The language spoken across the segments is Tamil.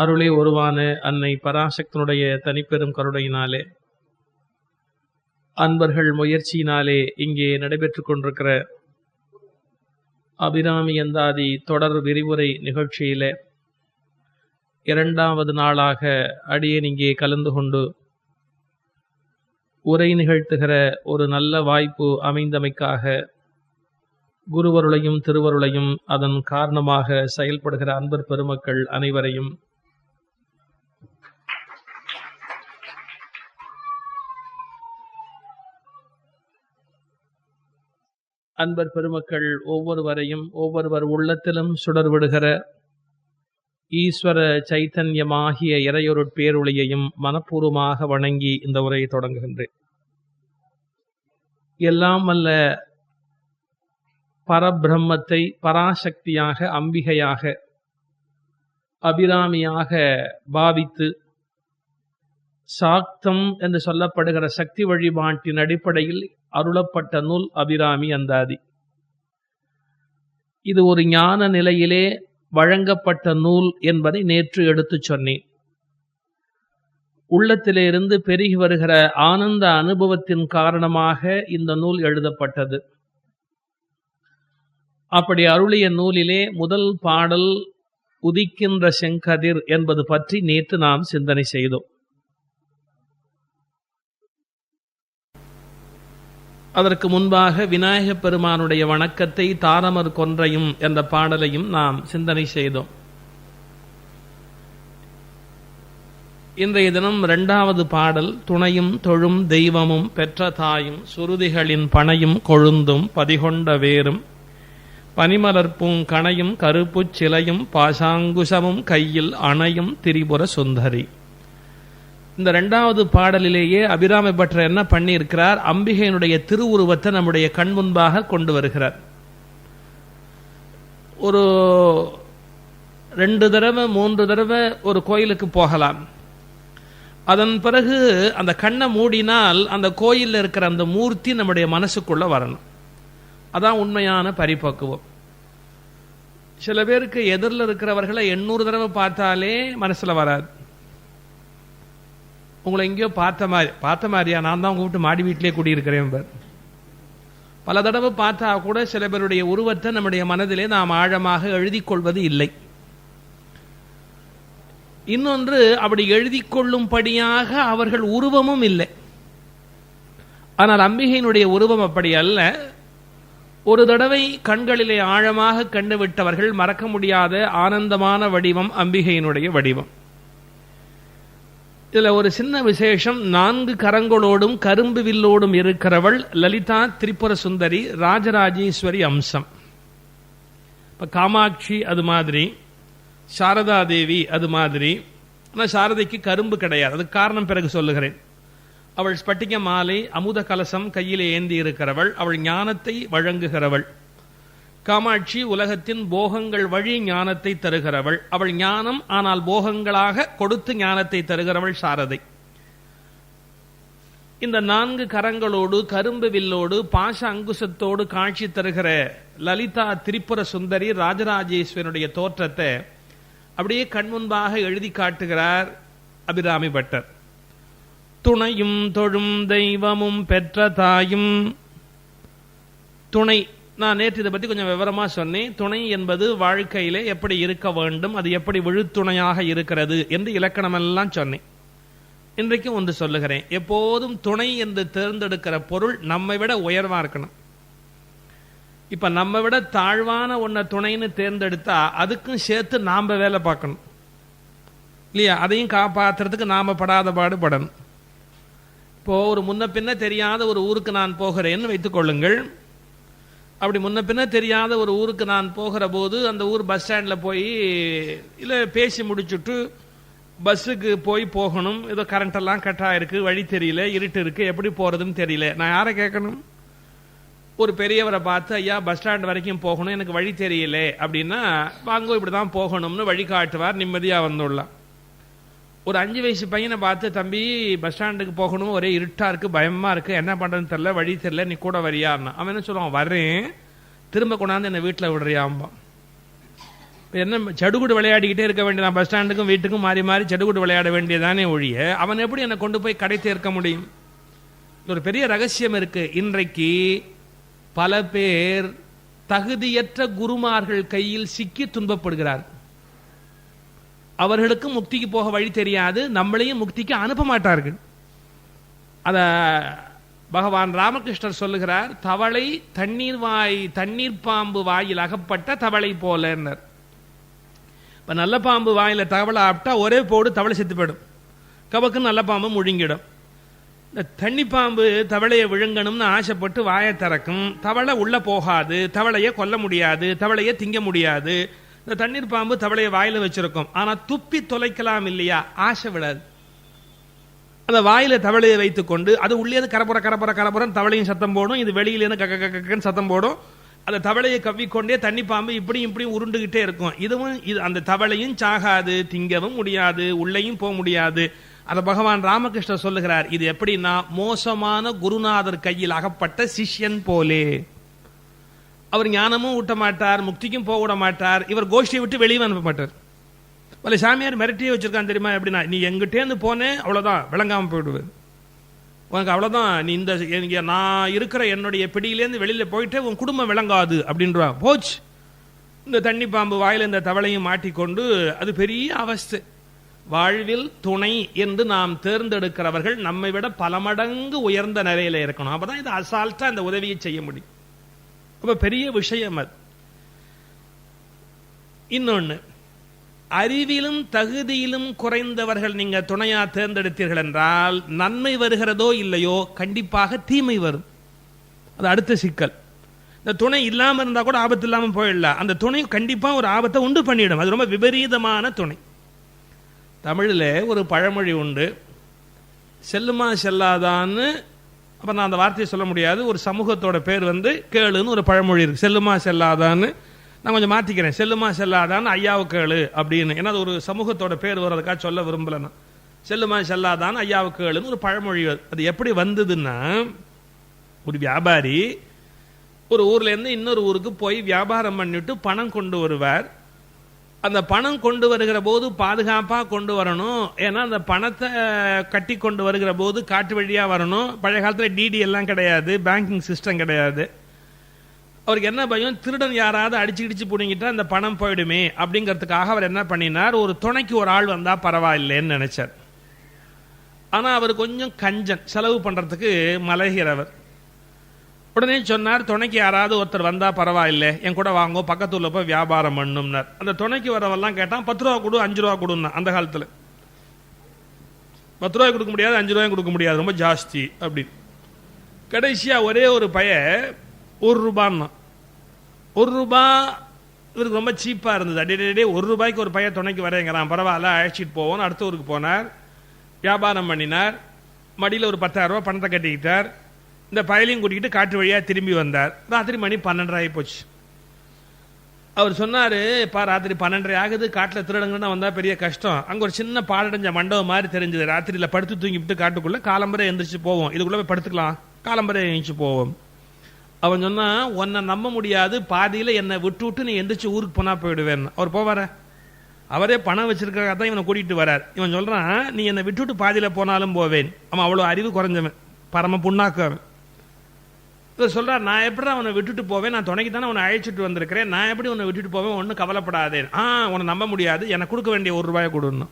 அருளே உருவான அன்னை பராசக்தனுடைய தனிப்பெரும் கருணையினாலே. அன்பர்கள் முயற்சியினாலே இங்கே நடைபெற்று கொண்டிருக்கிற அபிராமி அந்தாதி தொடர் விரிவுரை நிகழ்ச்சியிலே இரண்டாவது நாளாக அடியேன் இங்கே கலந்து கொண்டு உரை நிகழ்த்துகிற ஒரு நல்ல வாய்ப்பு அமைந்தமைக்காக குருவருளையும் திருவருளையும் அதன் காரணமாக செயல்படுகிற அன்பர் பெருமக்கள் அனைவரையும் அன்பர் பெருமக்கள் ஒவ்வொருவரையும் ஒவ்வொருவர் உள்ளத்திலும் சுடர் விடுகிற ஈஸ்வர சைத்தன்யமாகிய இறையொருட் பேரொளியையும் மனப்பூர்வமாக வணங்கி இந்த உரையை தொடங்குகின்றேன். எல்லாம் அல்ல பரபிரம்மத்தை பராசக்தியாக அம்பிகையாக அபிராமியாக பாவித்து சாக்தம் என்று சொல்லப்படுகிற சக்தி வழிபாட்டின் அடிப்படையில் அருளப்பட்ட நூல் அபிராமி அந்தாதி. இது ஒரு ஞான நிலையிலே வழங்கப்பட்ட நூல் என்பதை நேற்று எடுத்துச் சொன்னேன். உள்ளத்திலிருந்து பெருகி வருகிற ஆனந்த அனுபவத்தின் காரணமாக இந்த நூல் எழுதப்பட்டது. அப்படி அருளிய நூலிலே முதல் பாடல் உதிக்கின்ற செங்கதிர் என்பது பற்றி நேற்று நாம் சிந்தனை செய்தோம். அதற்கு முன்பாக விநாயகப் பெருமானுடைய வணக்கத்தை தாரமர் கொன்றையும் என்ற பாடலையும் நாம் சிந்தனை செய்தோம். இன்றைய தினம் இரண்டாவது பாடல் துணையும் தொழும் தெய்வமும் பெற்ற தாயும் சுருதிகளின் பனையும் கொழுந்தும் பதிகொண்ட வேரும் பனிமலர்ப்பும் கணையும் கருப்புச் சிலையும் பாசாங்குசமும் கையில் அணையும் திரிபுர சுந்தரி. இந்த ரெண்டாவது பாடலிலேயே அபிராமி பட்டர் என்ன பண்ணியிருக்கிறார்? அம்பிகையினுடைய திருவுருவத்தை நம்முடைய கண் முன்பாக கொண்டு வருகிறார். ஒரு ரெண்டு தடவை மூன்று தடவை ஒரு கோயிலுக்கு போகலாம். அதன் பிறகு அந்த கண்ணை மூடினால் அந்த கோயிலில் இருக்கிற அந்த மூர்த்தி நம்முடைய மனசுக்குள்ள வரணும். அதான் உண்மையான பரிபக்குவம். சில பேருக்கு எதிரில் இருக்கிறவர்களை எண்ணூறு தடவை பார்த்தாலே மனசுல வராது. உங்களை எங்கேயோ பார்த்த மாதிரி பார்த்த மாதிரியா? நான் தான் கூப்பிட்டு மாடி வீட்டிலே குடியிருக்கிறேன் பார் பல தடவை பார்த்தா கூட சில பேருடைய உருவத்தை நம்முடைய மனதிலே நாம் ஆழமாக எழுதி கொள்வது இல்லை. இன்னொன்று அப்படி எழுதி கொள்ளும்படியாக அவர்கள் உருவமும் இல்லை. ஆனால் அம்பிகையினுடைய உருவம் அப்படி அல்ல. ஒரு தடவை கண்களிலே ஆழமாக கண்டுவிட்டவர்கள் மறக்க முடியாத ஆனந்தமான வடிவம் அம்பிகையினுடைய வடிவம். இதுல ஒரு சின்ன விசேஷம் நான்கு கரங்களோடும் கரும்பு வில்லோடும் இருக்கிறவள் லலிதா திரிபுர சுந்தரி ராஜராஜேஸ்வரி அம்சம். இப்ப காமாட்சி அது மாதிரி சாரதா தேவி அது மாதிரி ஆனால் சாரதைக்கு கரும்பு கிடையாது. அதுக்கு காரணம் பிறகு சொல்லுகிறேன். அவள் ஸ்பட்டிக மாலை அமுத கலசம் கையில் ஏந்தி இருக்கிறவள் அவள் ஞானத்தை வழங்குகிறவள். காமாட்சி உலகத்தின் போகங்கள் வழி ஞானத்தை தருகிறவள். அவள் ஞானம் ஆனால் போகங்களாக கொடுத்து ஞானத்தை தருகிறவள் சாரதை. இந்த நான்கு கரங்களோடு கரும்பு வில்லோடு பாச அங்குசத்தோடு காட்சி தருகிற லலிதா திரிபுர சுந்தரி ராஜராஜேஸ்வரனுடைய தோற்றத்தை அப்படியே கண்முன்பாக எழுதி காட்டுகிறார் அபிராமி பட்டர். துணையும் தொழும் தெய்வமும் பெற்ற தாயும் துணை நான் நேற்று இதை பற்றி கொஞ்சம் விவரமா சொன்னேன். துணை என்பது வாழ்க்கையிலே எப்படி இருக்க வேண்டும் அது எப்படி விழுத்துணையாக இருக்கிறது என்று இலக்கணமெல்லாம் சொன்னேன். இன்றைக்கும் ஒன்று சொல்லுகிறேன். எப்போதும் துணை என்று தேர்ந்தெடுக்கிற பொருள் நம்மை விட உயர்வா இருக்கணும். இப்ப நம்ம விட தாழ்வான ஒன்ன துணைன்னு தேர்ந்தெடுத்தா அதுக்கும் சேர்த்து நாம வேலை பார்க்கணும். இல்லையா? அதையும் காப்பாத்துறதுக்கு நாம படாத பாடுபடணும் இப்போ ஒரு முன்ன பின்ன தெரியாத ஒரு ஊருக்கு நான் போகிறேன்னு வைத்துக் கொள்ளுங்கள். அப்படி முன்ன பின்ன தெரியாத ஒரு ஊருக்கு நான் போகிற போது அந்த ஊர் பஸ் ஸ்டாண்டில் போய் இல்லை பேசி முடிச்சுட்டு பஸ்ஸுக்கு போய் போகணும். ஏதோ கரண்டெல்லாம் கட் வழி தெரியல இருட்டு இருக்குது எப்படி போகிறதுன்னு தெரியல. நான் யாரை கேட்கணும்? ஒரு பெரியவரை பார்த்து ஐயா பஸ் ஸ்டாண்ட் வரைக்கும் போகணும் எனக்கு வழி தெரியல. அப்படின்னா வாங்கோ இப்படி தான் போகணும்னு வழி காட்டுவார் நிம்மதியாக வந்துடலாம். ஒரு அஞ்சு வயசு பையனை பார்த்து தம்பி பஸ் ஸ்டாண்டுக்கு போகணும். ஒரே இருட்டாக இருக்குது பயமாக இருக்குது என்ன பண்ணுறதுன்னு தெரில வழி தெரில நீ கூட வரியான்னு. அவன் என்ன சொல்லுவான்? வர்றேன். திரும்ப கொண்டாந்து என்னை வீட்டில் விடுறியாம்பா இப்போ என்ன சடுகுடு விளையாடிக்கிட்டே இருக்க வேண்டியதான் பஸ் ஸ்டாண்டுக்கும் வீட்டுக்கும் மாறி மாறி சடுகுடு விளையாட வேண்டியதானே ஒழிய அவன் எப்படி என்னை கொண்டு போய் கடை சேர்க்க முடியும்? ஒரு பெரிய ரகசியம் இருக்கு. இன்றைக்கு பல பேர் தகுதியற்ற குருமார்கள் கையில் சிக்கி துன்பப்படுகிறார் அவர்களுக்கும் முக்திக்கு போக வழி தெரியாது நம்மளையும் முக்திக்கு அனுப்ப மாட்டார்கள். அத பகவான் ராமகிருஷ்ணர் சொல்லுகிறார் தவளை தண்ணீர் வாய் தண்ணீர் பாம்பு வாயில் அகப்பட்ட தவளை போலன்னர். இப்போ நல்ல பாம்பு வாயில தவளை ஆப்டா ஒரே போடு தவளை செத்து போயிடும். கபக்கு நல்ல பாம்பு முழுங்கிடும். இந்த தண்ணி பாம்பு தவளையை விழுங்கணும்னு ஆசைப்பட்டு வாயை திறக்கும். தவளை உள்ள போகாது தவளையை கொல்ல முடியாது தவளையை திங்க முடியாது. இந்த தண்ணீர் பாம்பு தவளையை வாயில வச்சிருக்கும். ஆனா துப்பி தொலைக்கலாம் இல்லையா? ஆசை விடாது அந்த வாயில தவளையை வைத்துக்கொண்டு அது உள்ளே கரப்புற கரப்புற கரப்புறம் தவளையும் சத்தம் போடும். இது வெளியிலேருந்து கக்க கக்கன்னு சத்தம் போடும். அந்த தவளையை கவ்விக்கொண்டே தண்ணி பாம்பு இப்படியும் இப்படியும் உருண்டுகிட்டே இருக்கும். இதுவும் இது அந்த தவளையும் சாகாது திங்கவும் முடியாது உள்ளேயும் போக முடியாது. அதை பகவான் ராமகிருஷ்ணர் சொல்லுகிறார். இது எப்படின்னா மோசமான குருநாதர் கையில் அகப்பட்ட சிஷ்யன் போலே. அவர் ஞானமும் ஊட்ட மாட்டார் முக்திக்கும் போக விட மாட்டார். இவர் கோஷ்டியை விட்டு வெளியே அனுப்ப மாட்டார். வல்ல சாமியார் மிரட்டியே வச்சிருக்கான் தெரியுமா? எப்படின்னா நீ எங்கிட்டேருந்து போனே அவ்வளோதான் விளங்காமல் போயிடுவேன். உனக்கு அவ்வளோதான் நீ இந்த நான் இருக்கிற என்னுடைய பிடியிலேருந்து வெளியில் போயிட்டே உன் குடும்பம் விளங்காது அப்படின்றா. போச்சு. இந்த தண்ணி பாம்பு வாயில் இந்த தவளையும் மாட்டிக்கொண்டு அது பெரிய அவஸ்தை. வாழ்வில் துணை என்று நாம் தேர்ந்தெடுக்கிறவர்கள் நம்மை விட பல மடங்கு உயர்ந்த நிலையில் இருக்கணும். அப்போ தான் இது அசால்ட்டாக இந்த உதவியை செய்ய முடியும். ரொம்ப பெரிய விஷயம் அது இன்னொன்று அறிவிலும் தகுதியிலும் குறைந்தவர்கள் நீங்க துணையா தேர்ந்தெடுத்தீர்கள் என்றால் நன்மை வருகிறதோ இல்லையோ கண்டிப்பாக தீமை வரும் அது அடுத்த சிக்கல் இந்த துணை இல்லாமல் இருந்தால் கூட ஆபத்து இல்லாமல் போயிடலாம் அந்த துணை கண்டிப்பாக ஒரு ஆபத்தை உண்டு பண்ணிவிடும் அது ரொம்ப விபரீதமான துணை தமிழில் ஒரு பழமொழி உண்டு செல்லுமா செல்லாதான்னு அப்போ நான் அந்த வார்த்தையை சொல்ல முடியாது. ஒரு சமூகத்தோட பேர் வந்து கேளுன்னு ஒரு பழமொழி இருக்கு. செல்லுமா செல்லாதான்னு. நான் கொஞ்சம் மாற்றிக்கிறேன் செல்லுமா செல்லாதான்னு ஐயாவு கேளு அப்படின்னு. ஏன்னா அது ஒரு சமூகத்தோட பேர் வர்றதுக்காக சொல்ல விரும்பல நான். செல்லுமா செல்லாதான்னு ஐயாவு கேளுன்னு ஒரு பழமொழி அது. எப்படி வந்ததுன்னா ஒரு வியாபாரி ஒரு ஊர்லேருந்து இன்னொரு ஊருக்கு போய் வியாபாரம் பண்ணிட்டு பணம் கொண்டு வருவார். அந்த பணம் கொண்டு வருகிற போது பாதுகாப்பாக கொண்டு வரணும். ஏன்னா அந்த பணத்தை கட்டி கொண்டு வருகிற போது காட்டு வழியாக வரணும். பழைய காலத்தில் டிடி எல்லாம் கிடையாது. பேங்கிங் சிஸ்டம் கிடையாது. அவருக்கு என்ன பயம்? திருடன் யாராவது அடிச்சு கிடிச்சு பிடிங்கிட்டா அந்த பணம் போயிடுமே. அப்படிங்கிறதுக்காக அவர் என்ன பண்ணினார்? ஒரு துணைக்கு ஒரு ஆள் வந்தால் பரவாயில்லைன்னு நினைச்சார். ஆனால் அவர் கொஞ்சம் கஞ்சன். செலவு பண்ணுறதுக்கு மலைகிறவர். உடனே சொன்னார் துணைக்கு யாராவது ஒருத்தர் வந்தா பரவாயில்ல. என் கூட வாங்கும் பக்கத்துல போய் வியாபாரம் பண்ணும்னார். அந்த துணைக்கு வரவெல்லாம் கேட்டான் பத்து ரூபா கொடு அஞ்சு ரூபா கொடுன்னா. அந்த காலத்துல. பத்து ரூபாய் கொடுக்க முடியாது அஞ்சு ரூபாயும் கொடுக்க முடியாது ரொம்ப ஜாஸ்தி அப்படி கடைசியா ஒரே ஒரு பைய ஒரு ரூபான்னா. ஒரு ரூபா இவருக்கு ரொம்ப சீப்பா இருந்தது. அடே ஒரு ரூபாய்க்கு ஒரு பையன் துணைக்கு வரேங்கிறான். பரவாயில்ல அழைச்சிட்டு போவோம் அடுத்த ஊருக்கு போனார். வியாபாரம் பண்ணினார். மடியில் ஒரு பத்தாயிரம் ரூபாய் பணத்தை கட்டிக்கிட்டார். இந்த பயலையும் கூட்டிக்கிட்டு காட்டு வழியாக திரும்பி வந்தார். ராத்திரி மணி பன்னெண்டரை ஆகி போச்சு அவர் சொன்னார் பா ராத்திரி பன்னெண்டரை ஆகுது காட்டில் திருடங்கன்னா வந்தால் பெரிய கஷ்டம். அங்கே ஒரு சின்ன பாலடைஞ்ச மண்டபம் மாதிரி தெரிஞ்சது. ராத்திரியில் படுத்து தூங்கிவிட்டு காட்டுக்குள்ளே காலம்பரை எந்திரிச்சு போவோம். இதுக்குள்ளே போய் படுத்துக்கலாம். காலம்பரை எழுந்திரிச்சு போவோம். அவன் சொன்னான் உன்னை நம்ப முடியாது. பாதியில் என்னை விட்டு விட்டு நீ எந்திரிச்சு ஊருக்கு போனால் போயிடுவேன். அவர் போவார? அவரே பணம் வச்சிருக்கிறதா தான் இவனை கூட்டிகிட்டு வரார். இவன் சொல்கிறான் நீ என்னை விட்டுவிட்டு பாதியில் போனாலும் போவேன். அவன் அவ்வளோ அறிவு குறைஞ்சவன். பரம புண்ணாக்கவன் இவர் சொல்றார் நான் எப்படி அவனை விட்டுட்டு போவேன்? நான் துணைக்கு தானே அவனை அழைச்சிட்டு வந்திருக்கிறேன். நான் எப்படி உன்னை விட்டுட்டு போவேன்? ஒன்றும் கவலைப்படாதே. ஆ உன்னை நம்ப முடியாது. எனக்கு கொடுக்க வேண்டிய ஒரு ரூபாயை கொடுணும்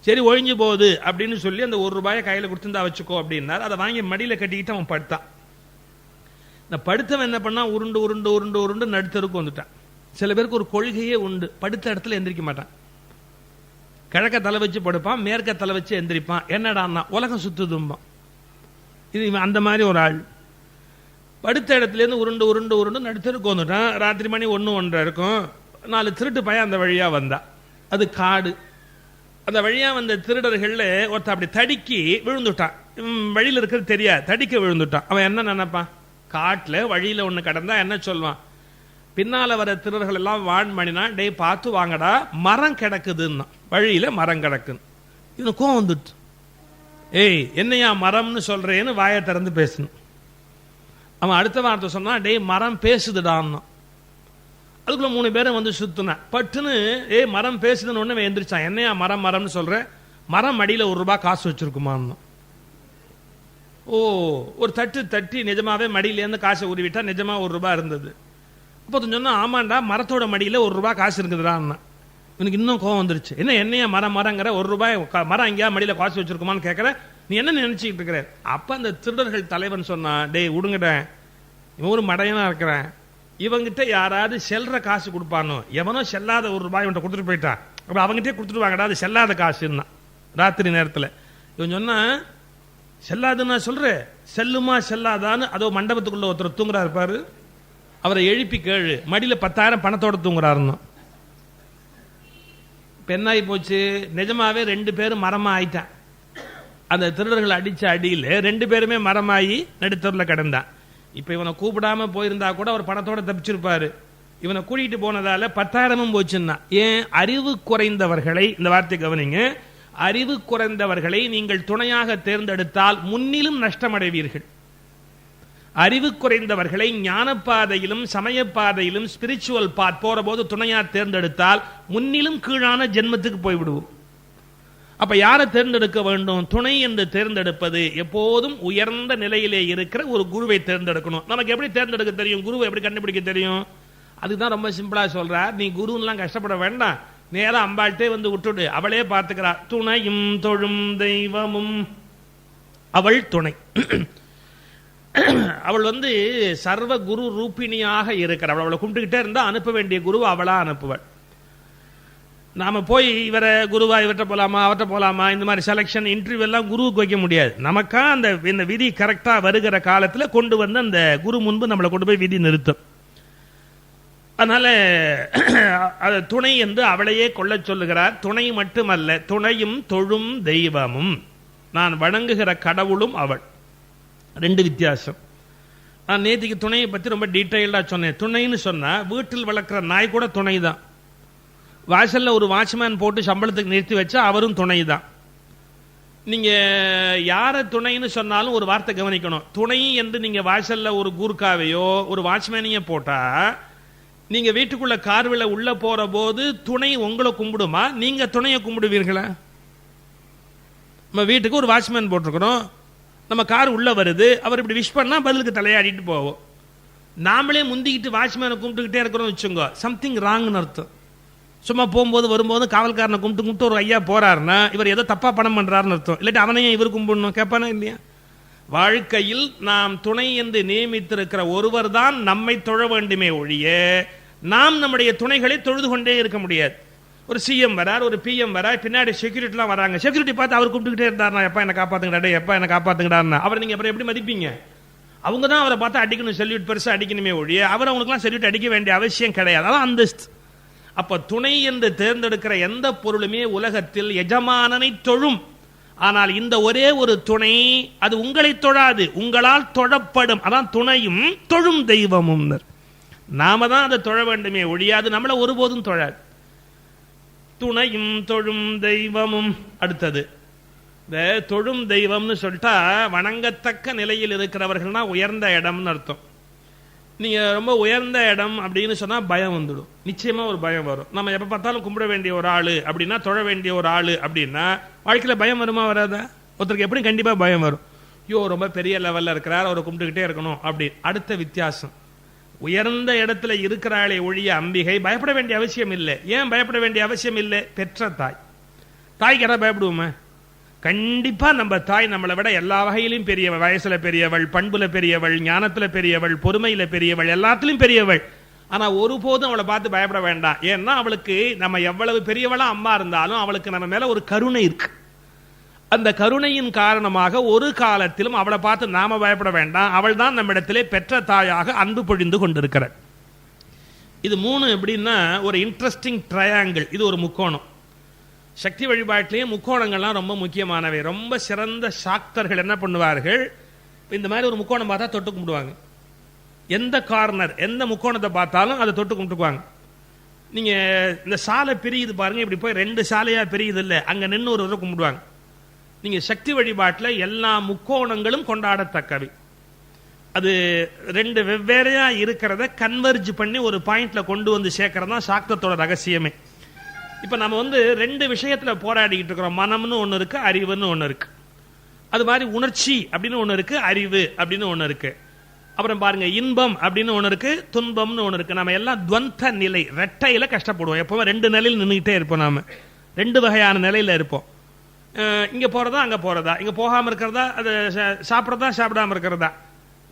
சரி ஒழிஞ்சு போகுது. அப்படின்னு சொல்லி அந்த ஒரு ரூபாயை கையில் கொடுத்துருந்தா வச்சுக்கோ அப்படின்னார். அதை வாங்கி மடியில் கட்டிக்கிட்டு அவன் படுத்தான் இந்த படுத்தவன் என்ன பண்ணா உருண்டு உருண்டு உருண்டு உருண்டு நடுத்தருக்கு வந்துட்டான். சில பேருக்கு ஒரு கொள்கையே உண்டு. படுத்த இடத்துல எந்திரிக்க மாட்டான். கிழக்க தலை வச்சு படுப்பான் மேற்க தலை வச்சு எந்திரிப்பான். என்னடான்னா உலகம் சுத்துதும்பான். இது அந்த மாதிரி ஒரு ஆள். படுத்த இடத்துலேருந்து உருண்டு உருண்டு உருண்டு நடுத்தருக்கு வந்துட்டான் ராத்திரி மணி ஒன்று ஒன்றரை இருக்கும். நாலு திருட்டு பையன் அந்த வழியாக வந்தான் அது காடு. அந்த வழியாக வந்த திருடர்களில் ஒருத்தன் அப்படி தடுக்கி விழுந்துட்டான் வழியில் இருக்கிறது தெரியாது. தடிக்க விழுந்துட்டான் அவன் என்ன நினைப்பான்? காட்டில் வழியில் ஒன்று கடந்தா என்ன சொல்வான் பின்னால் வர திருடர்கள் எல்லாம் வான் பண்ணினா டேய் பார்த்து வாங்கடா. மரம் கிடக்குதுன்னா. வழியில் மரம் கிடக்குன்னு இது கோவம் வந்துட்டு. ஏய் என்னையா மரம்னு சொல்கிறேன்னு வாயை திறந்து பேசணும். அவன் அடுத்த வார்த்தை சொன்னான் டேய் மரம் பேசுதுடான்னா. அதுக்குள்ள மூணு பேரும் வந்து சுற்றுனேன் பட்டுன்னு ஏ மரம் பேசுதுன்னு ஒன்று எந்திரிச்சான். என்னையா மரம் மரம்னு சொல்கிறேன் மரம் அடியில் ஒரு ரூபா காசு வச்சுருக்குமான்னு. ஓ ஒரு தட்டு தட்டி நிஜமாவே மடியிலேருந்து காசை உருவிட்டா நிஜமாக ஒரு ரூபாய் இருந்தது. அப்போ சொன்னா ஆமாண்டா மரத்தோட மடியில் ஒரு ரூபா காசு இருக்குதுடான்னு. எனக்கு இன்னும் கோவம் வந்துருச்சு. என்ன என்னையா மரம் மரங்கிற ஒரு ரூபாய் மரம் எங்கேயா மடியில் காசு வச்சிருக்குமான்னு கேட்குற நீ என்ன நினச்சிக்கிட்டு இருக்கிற? அப்போ அந்த திருடர்கள் தலைவன் சொன்னான் டேய் விடுங்கடேன் இவன் ஒரு மடையனா இருக்கிறேன். இவங்கிட்ட யாராவது செல்ற காசு கொடுப்பானோ? எவனோ செல்லாத ஒரு ரூபாய் இவன்கிட்ட கொடுத்துட்டு போயிட்டான் அப்புறம் அவங்ககிட்டே கொடுத்துருவாங்கடா அது செல்லாத காசுன்னா. ராத்திரி நேரத்தில். இவன் சொன்னா செல்லாதுன்னு நான் சொல்றேன் செல்லுமா செல்லாதான்னு அதோ மண்டபத்துக்குள்ள ஒருத்தர் தூங்குறா பாரு. அவரை எழுப்பி கேளு. மடியில் பத்தாயிரம் பணத்தோட தூங்குறாருன்னு. பெண்ணாகி என்ன போச்சு? நிஜமாவே ரெண்டு பேரும் மரமா ஆயிட்டான். அந்த திருடர்கள் அடிச்ச அடியில் ரெண்டு பேருமே மரமாயி நடுத்தூர்ல கிடந்தான் இப்ப இவனை கூப்பிடாம போயிருந்தா கூட அவர் பணத்தோட தப்பிச்சிருப்பாரு. இவனை கூட்டிட்டு போனதால பத்தாயிரமும் போச்சுன்னா. ஏன்? அறிவு குறைந்தவர்களை இந்த வார்த்தை கவனிங்க. அறிவு குறைந்தவர்களை நீங்கள் துணையாக தேர்ந்தெடுத்தால் முன்னிலும் நஷ்டமடைவீர்கள். அறிவு குறைந்தவர்களை ஞானப்பாதையிலும் சமயப்பாதையிலும் ஸ்பிரிச்சுவல் பாத் போற போது துணையா தேர்ந்தெடுத்தால் முன்னிலும் கீழான ஜென்மத்துக்கு போய்விடுவோம். அப்ப யாரை தேர்ந்தெடுக்க வேண்டும்? துணை என்று தேர்ந்தெடுப்பது எப்போதும் உயர்ந்த நிலையிலே இருக்கிற ஒரு குருவை தேர்ந்தெடுக்கணும். நமக்கு எப்படி தேர்ந்தெடுக்க தெரியும்? குருவை எப்படி கண்டுபிடிக்க தெரியும்? அதுதான் ரொம்ப சிம்பிளா சொல்றார் நீ குருலாம் கஷ்டப்பட வேண்டாம். நேரா அம்பாள்கிட்டே வந்து விட்டுடு. அவளே பார்த்துக்கிறா. துணையும் தொழும் தெய்வமும் அவள் துணை. அவள் வந்து சர்வ குரு ரூபிணியாக இருக்கிறாள். அவளை கும்பிட்டுக்கிட்டே இருந்தா அனுப்ப வேண்டிய குரு அவளா அனுப்புவள். நாம் போய் இவரை குருவா இவர்கிட்ட போகலாமா அவர்கிட்ட போலாமா? இந்த மாதிரி செலெக்ஷன் இன்டர்வியூ எல்லாம் குருவுக்கு வைக்க முடியாது. நமக்கா அந்த இந்த விதி கரெக்டாக வருகிற காலத்தில் கொண்டு வந்து அந்த குரு முன்பு நம்மளை கொண்டு போய் விதி நிறுத்தும். அதனால் அது துணை என்று அவளையே கொள்ள சொல்லுகிறார். துணை மட்டுமல்ல துணையும் தொழும் தெய்வமும். நான் வணங்குகிற கடவுளும் அவள். ரெண்டு வித்தியாசம். நான் நேற்றுக்கு துணையை பற்றி ரொம்ப டீட்டெயில்டாக சொன்னேன். துணைன்னு சொன்னால் வீட்டில் வளர்க்குற நாய் கூட துணை தான் வாசலில் ஒரு வாட்ச்மேன் போட்டு சம்பளத்துக்கு நிறுத்தி வச்சா அவரும் துணை தான் நீங்கள் யாரை துணைன்னு சொன்னாலும் ஒரு வார்த்தை கவனிக்கணும். துணை என்று நீங்கள் வாசலில் ஒரு கூர்க்காவையோ ஒரு வாட்ச்மேனையோ போட்டா நீங்கள் வீட்டுக்குள்ளே கார்வில் உள்ளே போகிற போது துணை உங்களை கும்பிடுமா? நீங்கள் துணையை கும்பிடுவீர்களா? நம்ம வீட்டுக்கு ஒரு வாட்ச்மேன் போட்டிருக்கிறோம். நம்ம கார் உள்ளே வருது. அவர் இப்படி விஷ் பண்ணால் பதிலுக்கு தலையாடிட்டு போவோம். நாமளே முந்திக்கிட்டு வாட்ச்மேனை கும்பிட்டுக்கிட்டே இருக்கிறோம் வச்சுங்க சம்திங் ராங்னு அர்த்தம். சும்மா போகும்போது வரும்போது காவல்காரனை கும்பிட்டு கும்பிட்டு ஒரு ஐயா போறாருன்னா இவர் ஏதோ தப்பா பணம் பண்றாருன்னு அர்த்தம். இல்லாட்டி அவனையும் இவர் கும்பிடணும்? கேட்பானா இல்லையா? வாழ்க்கையில் நாம் துணை என்று நியமித்திருக்கிற ஒருவர் தான் நம்மை தொழ வேண்டுமே ஒழிய நாம் நம்முடைய துணைகளை தொழுது கொண்டே இருக்க முடியாது. ஒரு சிஎம் வரார் ஒரு பிஎம் வரார் பின்னாடி செக்யூரிட்டிலாம் வராங்க. செக்யூரிட்டி பார்த்து அவர் கூப்பிட்டுக்கிட்டே இருந்தாருனா எப்பா என்ன காப்பாத்துங்கடா எப்பா என்ன காப்பாத்துங்கடான்னு அவரை நீங்க அப்புறம் எப்படி மதிப்பீங்க? அவங்க தான் அவரை பார்த்து அடிக்கணும் செல்யூட் பெருசாக அடிக்கணுமே ஒழிய அவர் அவங்களுக்குலாம் செல்யூட் அடிக்க வேண்டிய அவசியம் கிடையாது. அதான் அந்தஸ்து. அப்ப துணை என்று தேர்ந்தெடுக்கிற எந்த பொருளுமே உலகத்தில் எஜமானனை தொழும். ஆனால் இந்த ஒரே ஒரு துணை அது உங்களை தொழாது உங்களால் தொழப்படும். அதான் துணையும் தொழும் தெய்வமும் நாம தான் அதை தொழ வேண்டுமே ஒழியாது நம்மளை ஒருபோதும் தொழாது. துணையும் தொழும் தெய்வமும். அடுத்தது இந்த தொழும் தெய்வம்னு சொல்லிட்டா வணங்கத்தக்க நிலையில் இருக்கிறவர்கள்னா உயர்ந்த இடம்னு அர்த்தம். நீங்கள் ரொம்ப உயர்ந்த இடம் அப்படின்னு சொன்னால் பயம் வந்துடும். நிச்சயமாக ஒரு பயம் வரும். நம்ம எப்போ பார்த்தாலும் கும்பிட வேண்டிய ஒரு ஆள் அப்படின்னா தொழ வேண்டிய ஒரு ஆள் அப்படின்னா வாழ்க்கையில் பயம் வருமா வராதா? ஒருத்தருக்கு எப்படி கண்டிப்பாக பயம் வரும். ஐயோ ரொம்ப பெரிய லெவலில் இருக்கிறார் அவரை கும்பிட்டுக்கிட்டே இருக்கணும் அப்படி அடுத்த வித்தியாசம். உயர்ந்த இடத்துல இருக்கிறாளே ஒழிய அம்பிகை பயப்பட வேண்டிய அவசியம் இல்லை. ஏன் பயப்பட வேண்டிய அவசியம் இல்லை? பெற்ற தாய். தாய்க்கு யாராவது பயப்படுவோமே? கண்டிப்பா நம்ம தாய் நம்மளை விட எல்லா வகையிலும் பெரியவள் வயசுல பெரியவள் பண்புல பெரியவள் ஞானத்துல பெரியவள் பொறுமையில பெரியவள் எல்லாத்துலயும் பெரியவள். ஆனா ஒருபோதும் அவளை பார்த்து பயப்பட வேண்டாம். ஏன்னா அவளுக்கு நம்ம எவ்வளவு பெரியவளா அம்மா இருந்தாலும் அவளுக்கு நம்ம மேல ஒரு கருணை இருக்கு. அந்த கருணையின் காரணமாக ஒரு காலத்திலும் அவளை பார்த்து நாம பயப்பட வேண்டாம். அவள் தான் நம்மிடத்திலே பெற்ற தாயாக அன்பு பொழிந்து கொண்டிருக்கிறார் இது மூணு எப்படின்னா ஒரு இன்ட்ரெஸ்டிங் ட்ரையாங்கிள் இது ஒரு முக்கோணம். சக்தி வழிபாட்டிலேயே முக்கோணங்கள்லாம் ரொம்ப முக்கியமானவை. ரொம்ப சிறந்த சாக்தர்கள் என்ன பண்ணுவார்கள்? இந்த மாதிரி ஒரு முக்கோணம் பார்த்தா தொட்டு கும்பிடுவாங்க. எந்த கார்னர் எந்த முக்கோணத்தை பார்த்தாலும் அதை தொட்டு கும்பிட்டுக்குவாங்க. நீங்க இந்த சாலை பிரியுது பாருங்க இப்படி போய் ரெண்டு சாலையா பிரியுது இல்லை அங்க நின்று ஒரு கும்பிடுவாங்க. நீங்க சக்தி வழிபாட்டில் எல்லா முக்கோணங்களும் கொண்டாடத்தக்கவை. அது ரெண்டு வெவ்வேறையா இருக்கிறத கன்வெர்ஜ் பண்ணி ஒரு பாயிண்ட்ல கொண்டு வந்து சேர்க்கறது தான் சாக்தத்தோட ரகசியமே. இப்போ நம்ம வந்து ரெண்டு விஷயத்தில் போராடிக்கிட்டு இருக்கிறோம். மனம்னு ஒன்று இருக்கு அறிவுன்னு ஒன்று இருக்கு. அது மாதிரி உணர்ச்சி அப்படின்னு ஒன்று இருக்கு அறிவு அப்படின்னு ஒன்று இருக்கு. அப்புறம் பாருங்க இன்பம் அப்படின்னு ஒன்று இருக்கு துன்பம்னு ஒன்று இருக்கு. நம்ம எல்லாம் துவந்த நிலை ரெட்டையில கஷ்டப்படுவோம். எப்போவும் ரெண்டு நிலையில் நின்றுக்கிட்டே இருப்போம் நாம. ரெண்டு வகையான நிலையில இருப்போம். இங்கே போகிறதா போறதா போகிறதா போறதா? போகாமல் இருக்கிறதா அது சாப்பிட்றதா சாப்பிடறதா சாப்பிடாம இருக்கிறதா?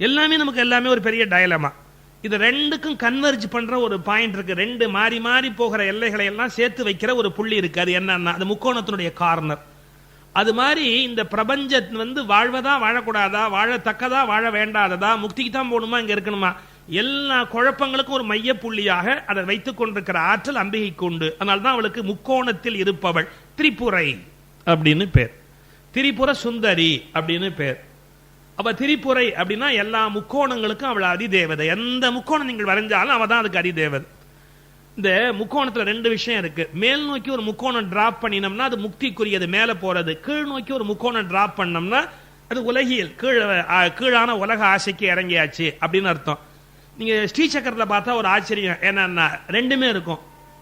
எல்லாமே நமக்கு எல்லாமே ஒரு பெரிய டயலமா இது ரெண்டுக்கும் கன்வெர்ஜ் பண்ற ஒரு பாயிண்ட் இருக்கு. ரெண்டு மாறி மாறி போகிற எல்லைகளை எல்லாம் சேர்த்து வைக்கிற ஒரு புள்ளி இருக்கு. அது என்னன்னா அது முக்கோணத்தினுடைய கார்னர் அது மாதிரி இந்த பிரபஞ்சம் வந்து வாழ்வதா வாழக்கூடாதா வாழத்தக்கதா வாழ வேண்டாததா முக்திக்கு தான் போகணுமா இங்க இருக்கணுமா? எல்லா குழப்பங்களுக்கும் ஒரு மைய புள்ளியாக அதை வைத்துக் கொண்டிருக்கிற ஆற்றல் அம்பிகைக்கு உண்டு. அதனால்தான் அவளுக்கு முக்கோணத்தில் இருப்பவள். திரிபுரை அப்படின்னு பேர். திரிபுர சுந்தரி அப்படின்னு பேர். அப்ப திரிபுரை அப்படின்னா எல்லா முக்கோணங்களுக்கும் அவள் அதிதேவதை. எந்த முக்கோணம் நீங்கள் வரைஞ்சாலும் அவள் தான் அதுக்கு அதிதேவதை. இந்த முக்கோணத்துல ரெண்டு விஷயம் இருக்கு. மேல் நோக்கி ஒரு முக்கோணம் டிராப் பண்ணினோம்னா அது முக்திக்குரியது. மேல போறது. கீழ் நோக்கி ஒரு முக்கோணம் டிராப் பண்ணோம்னா அது உலகியல். கீழ கீழான உலக ஆசைக்கு இறங்கியாச்சு அப்படின்னு அர்த்தம். நீங்க ஸ்ரீசக்கரத்துல பார்த்தா ஒரு ஆச்சரியம். என்னன்னா ரெண்டுமே இருக்கும்.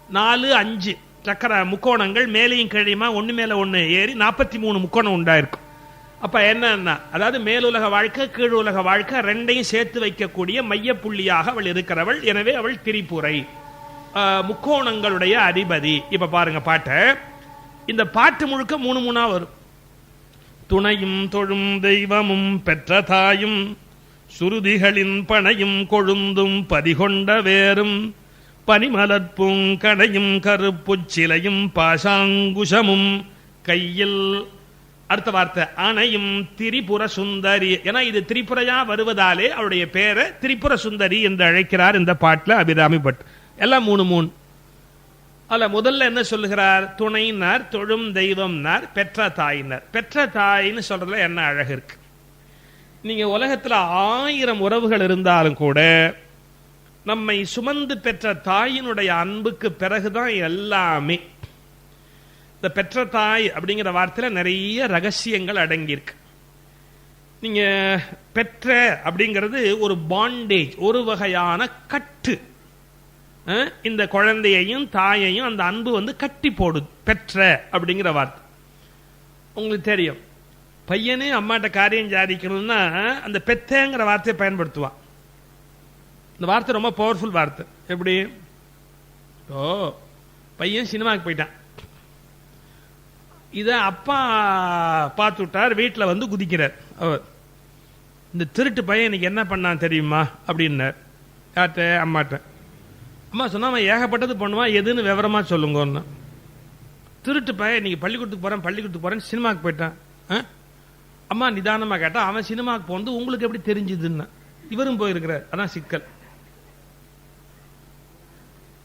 நாலு அஞ்சு சக்கர முக்கோணங்கள் மேலையும் கீழையுமா ஒன்று மேல ஒன்று ஏறி நாற்பத்தி மூணு முக்கோணம் உண்டாயிருக்கும். அப்ப என்னன்னா அதாவது மேலுலக வாழ்க்கை கீழ் உலக வாழ்க்கை ரெண்டையும் சேர்த்து வைக்கக்கூடிய மையப்புள்ளியாக அவள் இருக்கிறவள். எனவே அவள் திரிபுரை. முக்கோணங்களுடைய அதிபதி. இப்ப பாருங்க பாட்டை. இந்த பாட்டு முழுக்க மூணு மூணா வரும். துணையும் தொழும் தெய்வமும் பெற்ற தாயும் சுருதிகளின் பனையும் கொழுந்தும் பதிகொண்ட வேறும் பனிமலர்ப்பும் கடையும் கருப்புச் சிலையும் பாசாங்குஷமும் கையில் அடுத்த வார்த்தை அணையும் திரிபுர சுந்தரி. ஏன்னா இது திரிபுரையா வருவதாலே அவருடைய பேரை திரிபுர சுந்தரி என்று அழைக்கிறார் இந்த பாட்டில் அபிராமி பட். எல்லாம் மூணு மூணு. அல்ல முதல்ல என்ன சொல்லுகிறார்? துணையினார் தொழும் தெய்வம்னார் பெற்ற தாயினர். பெற்ற தாயின்னு சொல்றதுல என்ன அழகு இருக்கு? நீங்க உலகத்துல ஆயிரம் உறவுகள் இருந்தாலும் கூட நம்மை சுமந்து பெற்ற தாயினுடைய அன்புக்கு பிறகுதான் எல்லாமே இந்த பெற்ற தாய் அப்படிங்கிற வார்த்தையில் நிறைய ரகசியங்கள் அடங்கியிருக்கு. நீங்கள் பெற்ற அப்படிங்கிறது ஒரு பாண்டேஜ் ஒரு வகையான கட்டு. இந்த குழந்தையையும் தாயையும் அந்த அன்பு வந்து கட்டி போடுது பெற்ற அப்படிங்கிற வார்த்தை. உங்களுக்கு தெரியும். பையனே அம்மாட்ட காரியம் ஜாதிக்கணும்னா அந்த பெத்தேங்கிற வார்த்தையை பயன்படுத்துவான். இந்த வார்த்தை ரொம்ப பவர்ஃபுல் வார்த்தை. எப்படி? ஓ பையன் சினிமாவுக்கு போயிட்டான். இதை அப்பா பார்த்து விட்டார் வீட்டில் வந்து குதிக்கிறார். அவர் இந்த திருட்டு பையன் இன்னைக்கு என்ன பண்ணான் தெரியுமா? அப்படின்னார். யார்கிட்ட? அம்மாட்ட. அம்மா சொன்னால் அவன் ஏகப்பட்டது பண்ணுவான் எதுன்னு விவரமாக சொல்லுங்கன்னு. திருட்டு பையன் இன்னைக்கு பள்ளிக்கூடத்துக்கு போகிறேன் பள்ளிக்கூடத்துக்கு போகிறேன்னு சினிமாவுக்கு போயிட்டான். ஆ? அம்மா நிதானமாக கேட்டால் அவன் சினிமாக்கு போனது உங்களுக்கு எப்படி தெரிஞ்சுதுன்னு. இவரும் போயிருக்கிறார். அதான் சிக்கல்.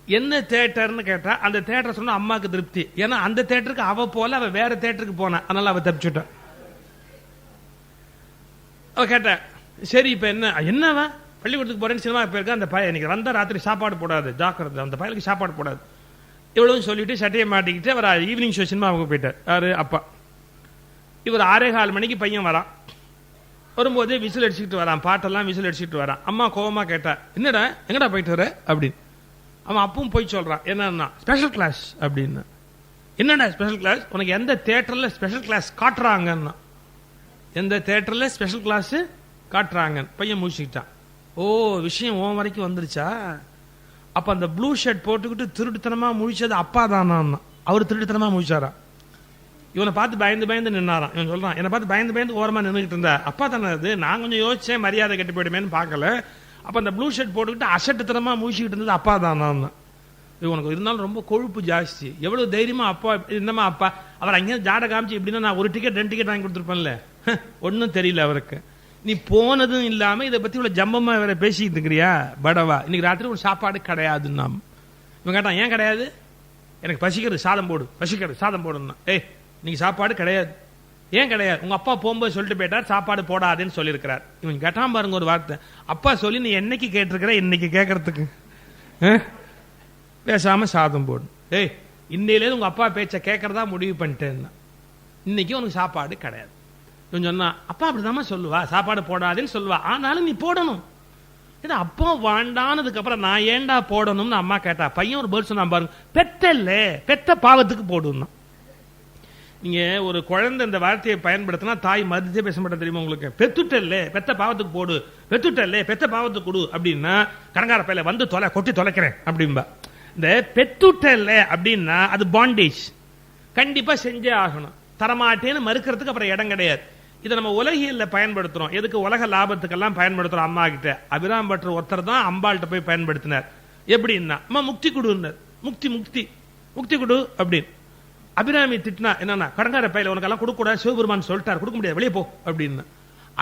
என்ன தேட்டர்னு கேட்டா அந்த தேட்டர் சொன்னா அம்மாக்கு திருப்தி. ஏன்னா அந்த தேட்டருக்கு அவ போல அவ வேற தேட்டருக்கு போனா. அதனால அவ தப்பிச்சுட்டான் அவ கேட்ட சரி இப்ப என்ன? என்னவா பள்ளிக்கூடத்துக்கு போறேன்னு சினிமா போயிருக்க? அந்த பையன் இன்னைக்கு வந்தா ராத்திரி சாப்பாடு போடாது. ஜாக்கிரதை. அந்த பையனுக்கு சாப்பாடு போடாது. இவ்வளவு சொல்லிட்டு சட்டையை மாட்டிக்கிட்டு அவர் ஈவினிங் ஷோ சினிமாவுக்கு போயிட்டார். யாரு? அப்பா. இவர் ஆறே கால் மணிக்கு பையன் வரான். வரும்போது விசில் அடிச்சுக்கிட்டு வரான். பாட்டெல்லாம் விசில் அடிச்சுட்டு வரான். அம்மா கோபமா கேட்டா என்னடா? எங்கடா போயிட்டு வர? அப்படின்னு. அவன் அப்பவும் போய் சொல்றான் என்னன்னா ஸ்பெஷல் கிளாஸ் அப்படின்னு. என்னடா ஸ்பெஷல் கிளாஸ் உனக்கு எந்த தேட்டரில் ஸ்பெஷல் கிளாஸ் காட்டுறாங்கன்னா? எந்த தேட்டரில் ஸ்பெஷல் கிளாஸு காட்டுறாங்க பையன் முடிச்சுக்கிட்டான் ஓ விஷயம் உன் வரைக்கும் வந்துருச்சா? அப்போ அந்த ப்ளூ ஷர்ட் போட்டுக்கிட்டு திருட்டுத்தனமாக முழிச்சது அப்பா தானா அவர் திருட்டுத்தனமாக முழிச்சாரா? இவனை பார்த்து பயந்து பயந்து நின்னாராம். இவன் சொல்கிறான் என்னை பார்த்து பயந்து பயந்து ஓரமாக நின்றுக்கிட்டு இருந்தா. அப்பா தானே அது? நான் கொஞ்சம் யோசிச்சேன் மரியாதை கெட்டு போயிடுமேன்னு பார்க்கல. அப்போ அந்த ப்ளூ ஷர்ட் போட்டுக்கிட்டு அசட்டுத்தனமாக முழிச்சுக்கிட்டு இருந்தது அப்பா தானா இது உனக்கு இருந்தாலும் ரொம்ப கொழுப்பு ஜாஸ்தி. எவ்வளோ தைரியமாக அப்பா என்னம்மா அப்பா? அவர் அங்கேயும் ஜாட காமிச்சு எப்படின்னா நான் ஒரு டிக்கெட் ரெண்டு டிக்கெட் வாங்கி கொடுத்துருப்பேன்ல. ஒன்றும் தெரியல அவருக்கு. நீ போனதும் இல்லாமல் இதை பற்றி இவ்வளோ ஜம்பமாக வேற பேசிக்கிட்டு இருக்கிறியா? படவா. இன்னைக்கு ராத்திரி ஒரு சாப்பாடு கிடையாதுன்னா இவன் கேட்டான் ஏன் கிடையாது? எனக்கு பசிக்கிறது சாதம் போடு பசிக்கிறது சாதம் போடுன்னா. ஏய் நீங்க சாப்பாடு கிடையாது. ஏன் கிடையாது? உங்க அப்பா போகும்போது சொல்லிட்டு போயிட்டார் சாப்பாடு போடாதுன்னு சொல்லியிருக்கிறார். இவன் கேட்டான் பாருங்க ஒரு வார்த்தை. அப்பா சொல்லி நீ என்னைக்கு கேட்டிருக்கிற? இன்னைக்கு கேட்கறதுக்கு. ஆ? பேசாம சாதம் போடும் ஏய் இன்னையிலேருந்து உங்க அப்பா பேச்ச கேட்கறதா முடிவு பண்ணிட்டேன்னா இன்னைக்கு உனக்கு சாப்பாடு கிடையாது. இவன் சொன்னா அப்பா அப்படிதாம்மா சொல்லுவா? சாப்பாடு போடாதேன்னு சொல்லுவா? ஆனாலும் நீ போடணும். ஏன்னா அப்பா வாண்டானதுக்கு அப்புறம் நான் ஏன்டா போடணும்னு அம்மா கேட்டா பையன் ஒரு பேர் சொன்னா பாருங்க பெத்தல்ல பெத்த பாவத்துக்கு போடுன்னா. நீங்க ஒரு குழந்தை இந்த வார்த்தையை பயன்படுத்தினா தாய் மதித்தே பேச மாட்டேன் தெரியுமா உங்களுக்கு? பெத்துட்டல்ல பெத்த பாவத்துக்கு போடு. பெத்துட்டல்ல பெத்த பாவத்துக்கு கொடு. அப்படின்னா கடங்கார பையில வந்து தொலை கொட்டி தொலைக்கிறேன் அப்படின்பா இந்த பெத்துட்டல்ல அப்படின்னா அது பாண்டேஜ் கண்டிப்பா செஞ்சே ஆகணும். தரமாட்டேன்னு மறுக்கிறதுக்கு அப்புறம் இடம் கிடையாது. இதை நம்ம உலகியல்ல பயன்படுத்துறோம். எதுக்கு உலக லாபத்துக்கெல்லாம் பயன்படுத்துறோம் அம்மா கிட்ட? அபிராம் பட்டர் ஒருத்தர் தான் அம்பாள்கிட்ட போய் பயன்படுத்தினார். எப்படின்னா அம்மா முக்தி கொடுன்னார் முக்தி முக்தி முக்தி கொடு அப்படின்னு. அபிராமி திட்டினா என்னன்னா கடங்கார பையில உனக்கெல்லாம் கொடுக்க கூடாது சிவபெருமான் சொல்லிட்டார் கொடுக்க முடியாது வெளியே போ அப்படின்னு.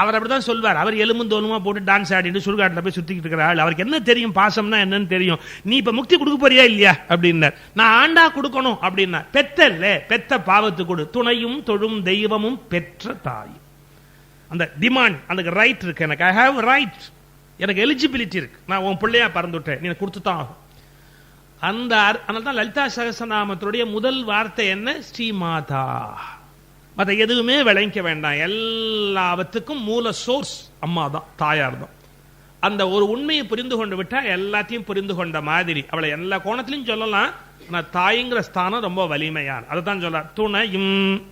அவர் அப்படிதான் சொல்வார். அவர் எலும்பும் தோலுமா போட்டு டான்ஸ் ஆடிட்டு சுடுகாட்டில் போய் சுத்திக்கிட்டு இருக்கிற ஆள் அவருக்கு என்ன தெரியும் பாசம்னா என்னன்னு தெரியும். நீ இப்ப முக்தி கொடுக்க போறியா இல்லையா? அப்படின்னார். நான் ஆண்டா கொடுக்கணும் அப்படின்னா பெத்தல்ல பெத்த பாவத்து கொடு. துணையும் தொழும் தெய்வமும் பெற்ற தாய். அந்த டிமாண்ட் அந்த ரைட் இருக்கு எனக்கு. ஐ ஹாவ் ரைட் எனக்கு எலிஜிபிலிட்டி இருக்கு. நான் உன் பிள்ளையா பறந்துட்டேன். நீ கொடுத்து தான் ஆகும் அந்த அர்- அதனால தான் லலிதா சகசநாமத்தினுடைய முதல் வார்த்தை என்ன? ஸ்ரீமாதா. மற்ற எதுவுமே விளங்கிக்க வேண்டாம். எல்லாவற்றுக்கும் மூல சோர்ஸ் அம்மா தான் தாயார் தான் அந்த ஒரு உண்மையை புரிந்து கொண்டு விட்டா எல்லாத்தையும் புரிந்து கொண்ட மாதிரி. அவளை எல்லா கோணத்திலையும் சொல்லலாம். ஆனால் தாய்ங்கிற ஸ்தானம் ரொம்ப வலிமையான. அதை தான் சொல்ல துணையும்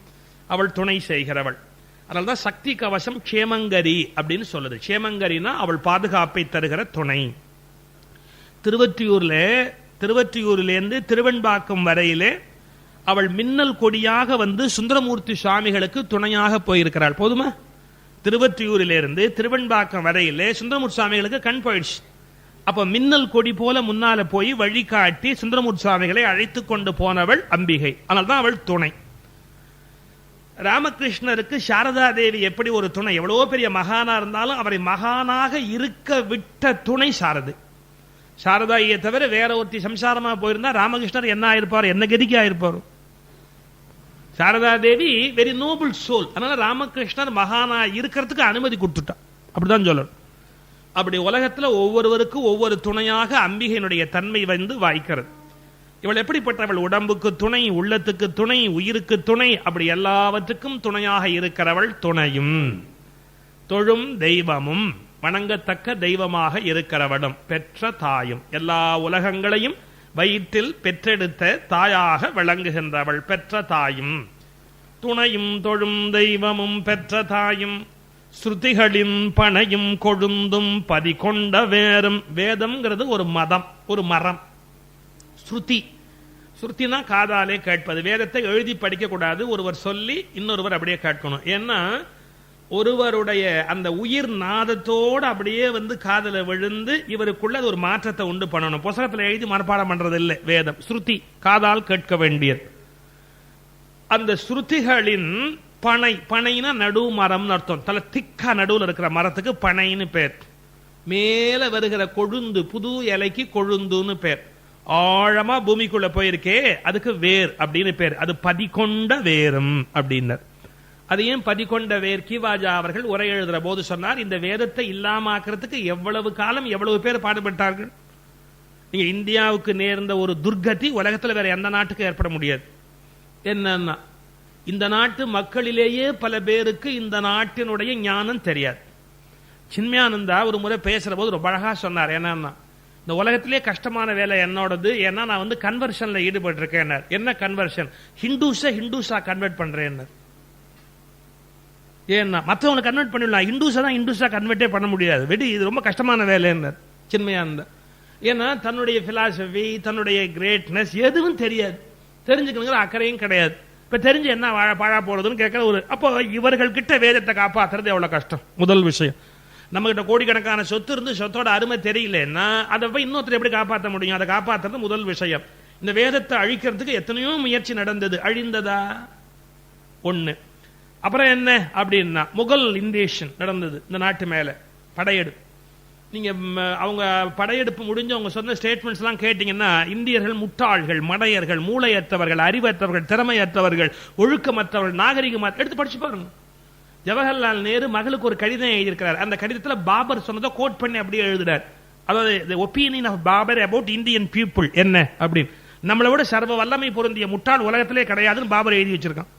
அவள் துணை செய்கிறவள். அதனால தான் சக்தி கவசம் க்ஷேமங்கரி அப்படின்னு சொல்லுது. க்ஷேமங்கரினா அவள் பாதுகாப்பை தருகிற துணை. திருவற்றியூர்ல திருவற்றியூரிலேருந்து திருவெண்பாக்கம் வரையிலே அவள் மின்னல் கொடியாக வந்து சுந்தரமூர்த்தி சுவாமிகளுக்கு துணையாக போயிருக்கிறாள். போதுமா? திருவற்றியூரிலிருந்து திருவெண்பாக்கம் வரையிலே சுந்தரமூர்த்தி சுவாமிகளுக்கு கண் போயிடுச்சு. அப்ப மின்னல் கொடி போல முன்னால போய் வழிகாட்டி சுந்தரமூர்த்தி சுவாமிகளை அழைத்து கொண்டு போனவள் அம்பிகை. அதனால்தான் அவள் துணை. ராமகிருஷ்ணருக்கு சாரதா தேவி எப்படி ஒரு துணை? எவ்வளவோ பெரிய மகானா இருந்தாலும் அவரை மகானாக இருக்க விட்ட துணை சாரது. சாரதாயை தவிர வேற ஒருத்தி சம்சாரமா போயிருந்தா ராமகிருஷ்ணர் என்ன ஆயிருப்பார்? என்ன கதிக்கு ஆயிருப்பார்? Sarada Devi very noble soul அதனால ராமகிருஷ்ணர் மகானா இருக்கிறதுக்கு அனுமதி கொடுத்துட்டான். அப்படிதான் சொல்லணும். அப்படி உலகத்துல ஒவ்வொருவருக்கும் ஒவ்வொரு துணையாக அம்பிகையினுடைய தன்மை வந்து வாய்க்கிறது. இவள் எப்படிப்பட்டவள்? உடம்புக்கு துணை உள்ளத்துக்கு துணை உயிருக்கு துணை அப்படி எல்லாவற்றுக்கும் துணையாக இருக்கிறவள் துணையும். தொழும் தெய்வமும். வணங்கத்தக்க தெய்வமாக இருக்கிறவளும் பெற்ற தாயும். எல்லா உலகங்களையும் வயிற்றில் பெற்றெடுத்த தாயாக விளங்குகின்றவள் பெற்ற தாயும். துணையும் தொழும் தெய்வமும் பெற்ற தாயும். ஸ்ருதிகளின் பனையும் கொழுந்தும் பதிகொண்ட வேறும். வேதம்ங்கிறது ஒரு மதம் ஒரு மரம். ஸ்ருதி. ஸ்ருத்தினா காதாலே கேட்பது. வேதத்தை எழுதி படிக்க கூடாது ஒருவர் சொல்லி இன்னொருவர் அப்படியே கேட்கணும். ஏன்னா ஒருவருடைய அந்த உயிர் நாதத்தோடு அப்படியே வந்து காதல விழுந்து இவருக்குள்ள அது ஒரு மாற்றத்தை உண்டு பண்ணணும். புசகத்தில் எழுதி மனப்பாடம் பண்றது இல்லை வேதம். ஸ்ருதி காதால் கேட்க வேண்டியது. அந்த ஸ்ருதிகளின் பனை பனைனா நடு மரம்னு அர்த்தம். தலை திக்கா நடுவில் இருக்கிற மரத்துக்கு பனைன்னு பேர். மேல வருகிற கொழுந்து புது இலைக்கு கொழுந்துன்னு பேர். ஆழமா பூமிக்குள்ள போயிருக்கே அதுக்கு வேர் அப்படின்னு பேர். அது பதிகொண்ட வேரும் அப்படின்னர். அதையும் ஏன் பதிகொண்ட வேர் கிவாஜா அவர்கள் உரை எழுதுற போது சொன்னார் இந்த வேதத்தை இல்லாமாக்குறதுக்கு எவ்வளவு காலம் எவ்வளவு பேர் பாடுபட்டார்கள்? நீங்க இந்தியாவுக்கு நேர்ந்த ஒரு துர்கதி உலகத்தில் வேற எந்த நாட்டுக்கும் ஏற்பட முடியாது. என்னன்னா இந்த நாட்டு மக்களிலேயே பல பேருக்கு இந்த நாட்டினுடைய ஞானம் தெரியாது. சின்மயானந்தா ஒரு முறை பேசுற போது ரொம்ப அழகா சொன்னார் என்னன்னா இந்த உலகத்திலே கஷ்டமான வேலை என்னோடது ஏன்னா நான் வந்து கன்வர்ஷன்ல ஈடுபட்டு இருக்கேன் என்ன கன்வர்ஷன் ஹிந்துஸ ஹிந்துஸா கன்வெர்ட் பண்றேன் ஏன்னா மற்றவங்களை கன்வெர்ட் பண்ணிடலாம். ஹிந்துஸை தான் ஹிந்துஸா கன்வெர்ட்டே பண்ண முடியாது. வெடி இது ரொம்ப கஷ்டமான வேலைன்னார் இருந்தார் ஏன்னா தன்னுடைய பிலாசபி தன்னுடைய கிரேட்னஸ் எதுவும் தெரியாது. தெரிஞ்சுக்கணுங்கிற அக்கறையும் கிடையாது. இப்போ தெரிஞ்சு என்ன வாழ பாழா போகிறதுன்னு கேட்குற ஒரு அப்போ இவர்கள் கிட்ட வேதத்தை காப்பாற்றுறது எவ்வளோ கஷ்டம்? முதல் விஷயம். நம்மகிட்ட கோடிக்கணக்கான சொத்து இருந்து சொத்தோட அருமை தெரியலன்னா அதை போய் இன்னொருத்தர் எப்படி காப்பாற்ற முடியும்? அதை காப்பாற்றுறது முதல் விஷயம். இந்த வேதத்தை அழிக்கிறதுக்கு எத்தனையோ முயற்சி நடந்தது. அழிந்ததா? ஒன்று அப்புறம் என்ன அப்படின்னா முகல் இன்வேஷன் நடந்தது இந்த நாட்டு மேல. படையெடுப்பு. நீங்க அவங்க படையெடுப்பு முடிஞ்சு அவங்க சொன்ன ஸ்டேட்மெண்ட்ஸ் எல்லாம் கேட்டீங்கன்னா இந்தியர்கள் முட்டாள்கள் மடையர்கள் மூளையற்றவர்கள் அறிவற்றவர்கள் திறமையற்றவர்கள் ஒழுக்கமற்றவர்கள் நாகரிகமாக எடுத்து படிச்சு பாருங்க. ஜவஹர்லால் நேரு மகளுக்கு ஒரு கடிதம் எழுதியிருக்கிறார். அந்த கடிதத்தில் பாபர் சொன்னதை கோட் பண்ணி அப்படியே எழுதுறார். அதாவது opinion of Babar about Indian people என்ன அப்படின்னு. நம்மளை விட சர்வ வல்லமை பொருந்திய முட்டாள் உலகத்திலே கிடையாதுன்னு பாபர் எழுதி வச்சிருக்கான்.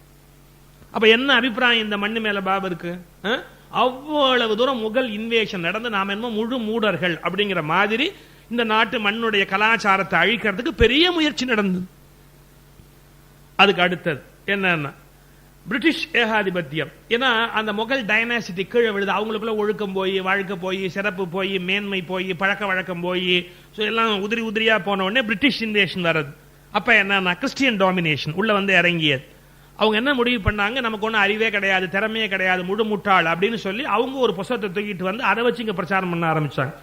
அப்ப என்ன அபிப்பிராயம் இந்த மண்ணு மேல பாபு இருக்கு? ஆ? அவ்வளவு தூரம் முகல் இன்வேஷன் நடந்து நாம என்ன முழு மூடர்கள் அப்படிங்கிற மாதிரி இந்த நாட்டு மண்ணுடைய கலாச்சாரத்தை அழிக்கிறதுக்கு பெரிய முயற்சி நடந்தது அதுக்கு அடுத்தது என்னன்னா பிரிட்டிஷ் ஏகாதிபத்தியம். ஏன்னா அந்த முகல் டைனாசிட்டி கீழே விழுது. அவங்களுக்குள்ள ஒழுக்கம் போய் வாழ்க்கை போய் சிறப்பு போய் மேன்மை போய் பழக்க வழக்கம் போய் ஸோ எல்லாம் உதிரி உதிரியா போன உடனே பிரிட்டிஷ் இன்வேஷன் வருது அப்ப என்னன்னா கிறிஸ்டியன் டாமினேஷன் உள்ள வந்து இறங்கியது. அவங்க என்ன முடிவு பண்ணாங்க? நமக்கு ஒன்றும் அறிவே கிடையாது திறமையே கிடையாது முழு முட்டாள் அப்படின்னு சொல்லி அவங்க ஒரு புஸ்தகத்தை தூக்கிட்டு வந்து அதை வச்சு இங்கே பிரச்சாரம் பண்ண ஆரம்பிச்சாங்க.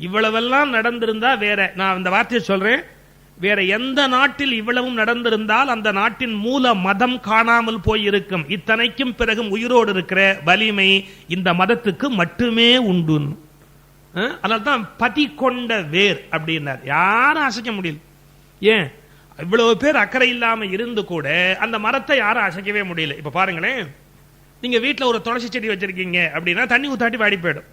இவ்வளவெல்லாம் நடந்திருந்தா வேற நான் இந்த வார்த்தையை சொல்றேன். வேற எந்த நாட்டில் இவ்வளவும் நடந்திருந்தால் அந்த நாட்டின் மூல மதம் காணாமல் போயிருக்கும். இத்தனைக்கும் பிறகும் உயிரோடு இருக்கிற வலிமை இந்த மதத்துக்கு மட்டுமே உண்டு. அதனால்தான் பதி கொண்ட வேர் அப்படின்னார். யாரும் அசைக்க முடியல. ஏன்? இவ்வளவு பேர் அக்கறை இல்லாம இருந்து கூட அந்த மரத்தை யாரும் அசைக்கவே முடியல. இப்ப பாருங்களேன். நீங்க வீட்டில் ஒரு துளசி செடி வச்சிருக்கீங்க அப்படின்னா தண்ணி ஊத்தாட்டி வாடி போயிடும்.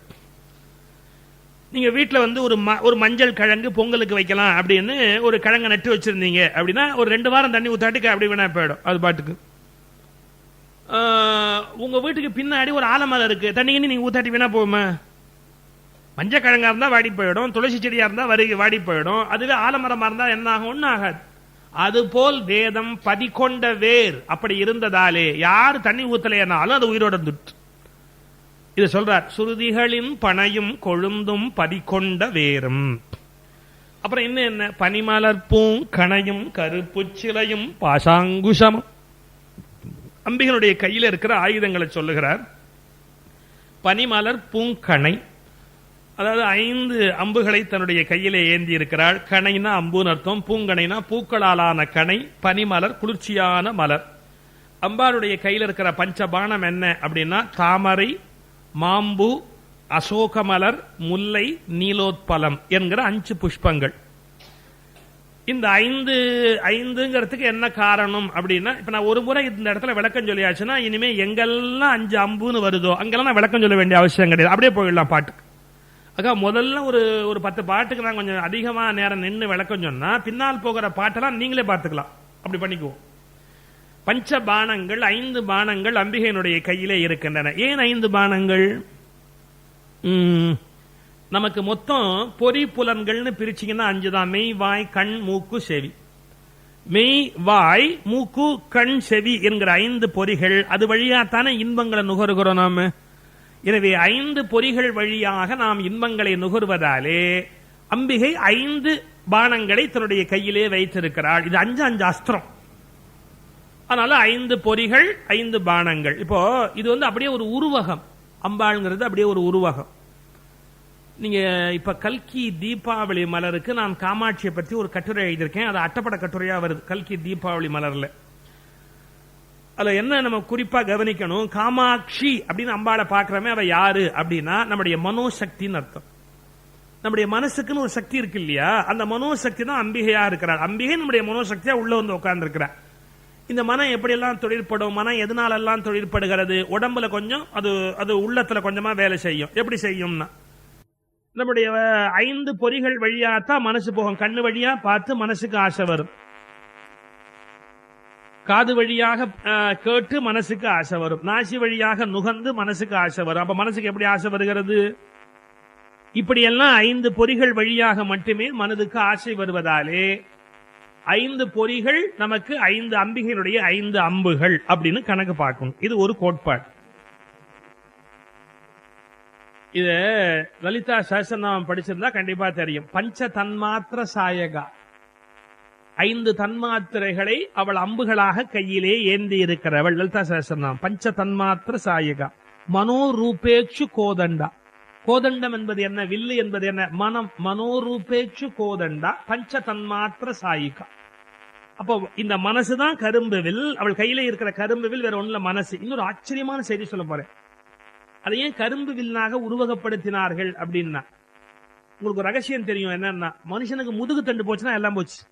நீங்க வீட்டில் வந்து ஒரு ம- ஒரு மஞ்சள் கிழங்கு பொங்கலுக்கு வைக்கலாம் அப்படின்னு ஒரு கிழங்கை நட்டு வச்சிருந்தீங்க அப்படின்னா ஒரு ரெண்டு வாரம் தண்ணி ஊத்தாட்டி அப்படி வேணா போயிடும். அது பாட்டுக்கு. உங்க வீட்டுக்கு பின்னாடி ஒரு ஆலமரம் இருக்கு. தண்ணி கிண்ணி நீங்க ஊத்தாட்டி வேணா போகுமா? மஞ்சள் கிழங்கா இருந்தா வாடி போயிடும். துளசி செடியா இருந்தா வரி வாடி போயிடும். அதுவே ஆலமரமா இருந்தா என்ன ஆகும்? ஒன்னும் ஆகாது. அதுபோல் வேதம் பதிக்கொண்ட வேர் அப்படி இருந்ததாலே யார் தண்ணி ஊத்தலையானாலும் அது உயிரோட இது சொல்றார் சுருதிகளின் பனையும் கொழுந்தும் பதிக்கொண்ட வேரும். அப்புறம் என்ன? என்ன பனிமலர்ப்பூம் கணையும் கருப்பு சிலையும் பாசாங்குஷமும் அம்பிகளுடைய கையில இருக்கிற ஆயுதங்களை சொல்லுகிறார். பனிமலர் பூங்கணை அதாவது ஐந்து அம்புகளை தன்னுடைய கையிலே ஏந்தி இருக்கிறாள் கணைனா அம்புன்னு அர்த்தம். பூங்கணைனா பூக்களாலான கணை பனிமலர் குளிர்ச்சியான மலர். அம்பாளுடைய கையில் இருக்கிற பஞ்சபானம் என்ன அப்படின்னா தாமரை மாம்பு அசோகமலர் முல்லை நீலோத்பலம் என்கிற அஞ்சு புஷ்பங்கள். இந்த ஐந்து ஐந்துங்கிறதுக்கு என்ன காரணம் அப்படின்னா இப்ப நான் ஒரு முறை இந்த இடத்துல விளக்கம் சொல்லியாச்சுன்னா இனிமே எங்கெல்லாம் அஞ்சு அம்புன்னு வருதோ அங்கெல்லாம் நான் விளக்கம் சொல்ல வேண்டிய அவசியம் கிடையாது. அப்படியே போயிடலாம் பாட்டுக்கு அக்கா முதல்ல ஒரு ஒரு பத்து பாட்டுக்கு நான் கொஞ்சம் அதிகமா நேரம் நின்று விளக்கம் சொன்னா பின்னால் போகிற பாட்டெல்லாம் நீங்களே பார்த்துக்கலாம். அப்படி பண்ணிக்குவோம். பஞ்ச பானங்கள் ஐந்து பானங்கள் அம்பிகையினுடைய கையிலே இருக்கின்றன. ஏன் ஐந்து பானங்கள்? நமக்கு மொத்தம் பொறி புலன்கள்னு பிரிச்சீங்கன்னா அஞ்சு தான் மெய் வாய் கண் மூக்கு செவி. மெய் வாய் மூக்கு கண் செவி என்கிற ஐந்து பொறிகள் அது வழியா தானே இன்பங்களை நுகருகிறோம் நாம? எனவே ஐந்து பொறிகள் வழியாக நாம் இன்பங்களை நுகர்வதாலே அம்பிகை ஐந்து பானங்களை தன்னுடைய கையிலே வைத்திருக்கிறாள். இது அஞ்சு அஞ்சு அஸ்திரம். அதனால ஐந்து பொறிகள் ஐந்து பானங்கள். இப்போ இது வந்து அப்படியே ஒரு உருவகம். அம்பாள்ங்கிறது அப்படியே ஒரு உருவகம். நீங்க இப்ப கல்கி தீபாவளி மலருக்கு நான் காமாட்சியை பத்தி ஒரு கட்டுரை எழுதியிருக்கேன். அது அட்டப்பட கட்டுரையா வருது கல்கி தீபாவளி மலர்ல. அதுல என்ன நம்ம குறிப்பா கவனிக்கணும்? காமாட்சி அப்படின்னு அம்பாளை பாக்குறமே அவ யாரு அப்படின்னா நம்முடைய மனோசக்தின்னு அர்த்தம். நம்முடைய மனசுக்குன்னு ஒரு சக்தி இருக்கு இல்லையா? அந்த மனோசக்தி தான் அம்பிகையா இருக்கிறார். அம்பிகை நம்முடைய மனோசக்தியா உள்ள வந்து உட்கார்ந்து இருக்கிறார் இந்த மனம் எப்படியெல்லாம் தொழிற்படும்? மனம் எதனாலெல்லாம் தொழிற்படுகிறது? உடம்புல கொஞ்சம் அது அது உள்ளத்துல கொஞ்சமா வேலை செய்யும். எப்படி செய்யும்னா நம்முடைய ஐந்து பொறிகள் வழியா தான் மனசு போகும். கண்ணு வழியா பார்த்து மனசுக்கு ஆசை வரும். காது வழியாக கேட்டு மனசுக்கு ஆசை வரும். நாசி வழியாக நுகர்ந்து மனசுக்கு ஆசை வரும். அப்ப மனசுக்கு எப்படி ஆசை வருகிறது? இப்படியெல்லாம் ஐந்து பொறிகள் வழியாக மட்டுமே மனதுக்கு ஆசை வருவதாலே ஐந்து பொறிகள் நமக்கு ஐந்து அம்பிகையினுடைய ஐந்து அம்புகள் அப்படின்னு கணக்கு பார்க்கணும். இது ஒரு கோட்பாடு. இத லலிதா சஹஸ்ரநாமம் படிச்சிருந்தா கண்டிப்பா தெரியும். பஞ்ச தன்மாத்திர சாயகா. ஐந்து தன்மாத்திரைகளை அவள் அம்புகளாக கையிலே ஏந்தி இருக்கிறவள். லலிதா சஹஸ்ரநாமம் பஞ்ச தன்மாத்திர சாயகா. மனோரூபேட்சு கோதண்டா. கோதண்டம் என்பது என்ன? வில்லு என்பது என்ன? மனம். மனோரூபேச்சு கோதண்டா. பஞ்ச தன்மாத்திர சாயிகா. அப்போ இந்த மனசுதான் கரும்பு வில். அவள் கையில இருக்கிற கரும்பு வில் வேற ஒண்ணுல மனசு. இன்னொரு ஆச்சரியமான செய்தி சொல்ல போறேன். அதை ஏன் கரும்பு வில்லாக உருவகப்படுத்தினார்கள் அப்படின்னா உங்களுக்கு ரகசியம் தெரியும். என்னன்னா மனுஷனுக்கு முதுகு தண்டு போச்சுன்னா எல்லாம் போச்சு.